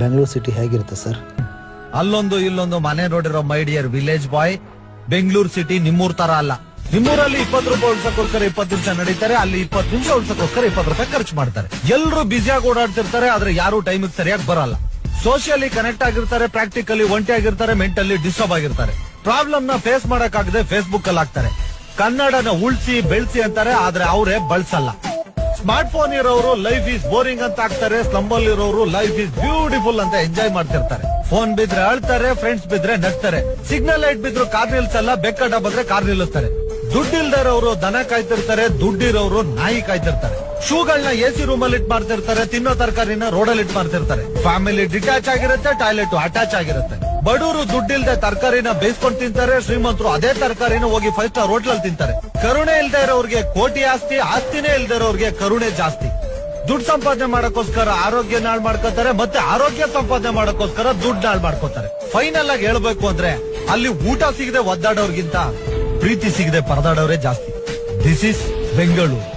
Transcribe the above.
Bengaluru city ಹೇಗಿರುತ್ತೆ sir? ಅಲ್ಲೊಂದು ಇಲ್ಲೊಂದು ಮನೆ ನೋಡಿರೋ my dear village boy, Bengaluru city ನಿಮ್ಮೂರ್ ತರ ಅಲ್ಲ. ನಿಮ್ಮೂರಲ್ಲಿ ಇಪ್ಪತ್ತು ರೂಪಾಯಿ ಉಳ್ಸಕ್ಕೋಸ್ಕರ ಇಪ್ಪತ್ತು ನಿಮಿಷ ನಡೀತಾರೆ, ಅಲ್ಲಿ ಇಪ್ಪತ್ತು ನಿಮಿಷ ಉಳ್ಸಕ್ಕೋಸ್ಕರ ಇಪ್ಪತ್ತು ರೂಪಾಯಿ ಖರ್ಚು ಮಾಡ್ತಾರೆ. ಎಲ್ಲರೂ ಬ್ಯುಸಿಯಾಗಿ ಓಡಾಡ್ತಿರ್ತಾರೆ, ಆದ್ರೆ ಯಾರು ಟೈಮಿಗೆ ಸರಿಯಾಗಿ ಬರಲ್ಲ. ಸೋಷಿಯಲಿ ಕನೆಕ್ಟ್ ಆಗಿರ್ತಾರೆ ಪ್ರಾಕ್ಟಿಕಲಿ ಒಂಟಿ ಆಗಿರ್ತಾರೆ ಮೆಂಟಲಿ ಡಿಸ್ಟರ್ಬ್ ಆಗಿರ್ತಾರೆ. ಪ್ರಾಬ್ಲಮ್ನ ಫೇಸ್ ಮಾಡಕ್ಕಾಗದೆ ಫೇಸ್ಬುಕ್ ಅಲ್ಲಿ ಹಾಕ್ತಾರೆ. ಕನ್ನಡನ ಉಳ್ಸಿ, ಬೆಳ್ಸಿ ಅಂತಾರೆ, ಆದ್ರೆ ಅವರೇ ಬಳಸಲ್ಲ. ಸ್ಮಾರ್ಟ್ ಫೋನ್ ಇರೋರು ಲೈಫ್ ಈಸ್ ಬೋರಿಂಗ್ ಅಂತ ಆಗ್ತಾರೆ ಸ್ಲಂಬಲ್ ಇರೋರು ಲೈಫ್ ಈಸ್ ಬ್ಯೂಟಿಫುಲ್ ಅಂತ ಎಂಜಾಯ್ ಮಾಡ್ತಿರ್ತಾರೆ. ಫೋನ್ ಬಿದ್ರೆ ಅಳ್ತಾರೆ ಫ್ರೆಂಡ್ಸ್ ಬಿದ್ರೆ ನಗ್ತಾರೆ ಸಿಗ್ನಲ್ ಲೈಟ್ ಬಿದ್ರು ಕಾರ್ ನಿಲ್ಸಲ್ಲ ಬೆಕ್ಕಡ ಬಂದ್ರೆ ಕಾರ್ ನಿಲ್ಲಿಸ್ತಾರೆ ದುಡ್ಡಿಲ್ದರವರು ದನ ಕಾಯ್ತಿರ್ತಾರೆ ದುಡ್ಡಿರೋರು ನಾಯಿ ಕಾಯ್ತಿರ್ತಾರೆ. ಶೂಗಳನ್ನ ಎ ಸಿ ರೂಮ್ ಅಲ್ಲಿ ಇಟ್ ಮಾಡ್ತಿರ್ತಾರೆ, ತಿನ್ನೋ ತರಕಾರಿನ ರೋಡಲ್ಲಿ ಇಟ್ ಮಾಡ್ತಿರ್ತಾರೆ. ಫ್ಯಾಮಿಲಿ ಡಿಟ್ಯಾಚ್ ಆಗಿರುತ್ತೆ ಟಾಯ್ಲೆಟ್ ಅಟ್ಯಾಚ್ ಆಗಿರುತ್ತೆ. ಬಡವರು ದುಡ್ಡಿಲ್ದೆ ತರಕಾರಿನ ಬೇಯಿಸ್ಕೊಂಡು ತಿಂತಾರೆ, ಶ್ರೀಮಂತರು ಅದೇ ತರಕಾರಿನ ಹೋಗಿ ಫೈವ್ ಸ್ಟಾರ್ ಹೋಟ್ಲಲ್ಲಿ ತಿಂತಾರೆ. ಕರುಣೆ ಇಲ್ದೇ ಇರೋರಿಗೆ ಕೋಟಿ ಆಸ್ತಿ, ಆಸ್ತಿನೇ ಇಲ್ದೇ ಇರೋರಿಗೆ ಕರುಣೆ ಜಾಸ್ತಿ. ದುಡ್ಡು ಸಂಪಾದನೆ ಮಾಡಕ್ಕೋಸ್ಕರ ಆರೋಗ್ಯ ನಾಳ್ ಮಾಡ್ಕೋತಾರೆ, ಮತ್ತೆ ಆರೋಗ್ಯ ಸಂಪಾದನೆ ಮಾಡಕ್ಕೋಸ್ಕರ ದುಡ್ಡು ನಾಳ್ ಮಾಡ್ಕೋತಾರೆ. ಫೈನಲ್ ಆಗಿ ಹೇಳ್ಬೇಕು ಅಂದ್ರೆ, ಅಲ್ಲಿ ಊಟ ಸಿಗದೆ ಒದ್ದಾಡೋರ್ಗಿಂತ ಪ್ರೀತಿ ಸಿಗದೆ ಪರದಾಡೋರೇ ಜಾಸ್ತಿ. This is Bengaluru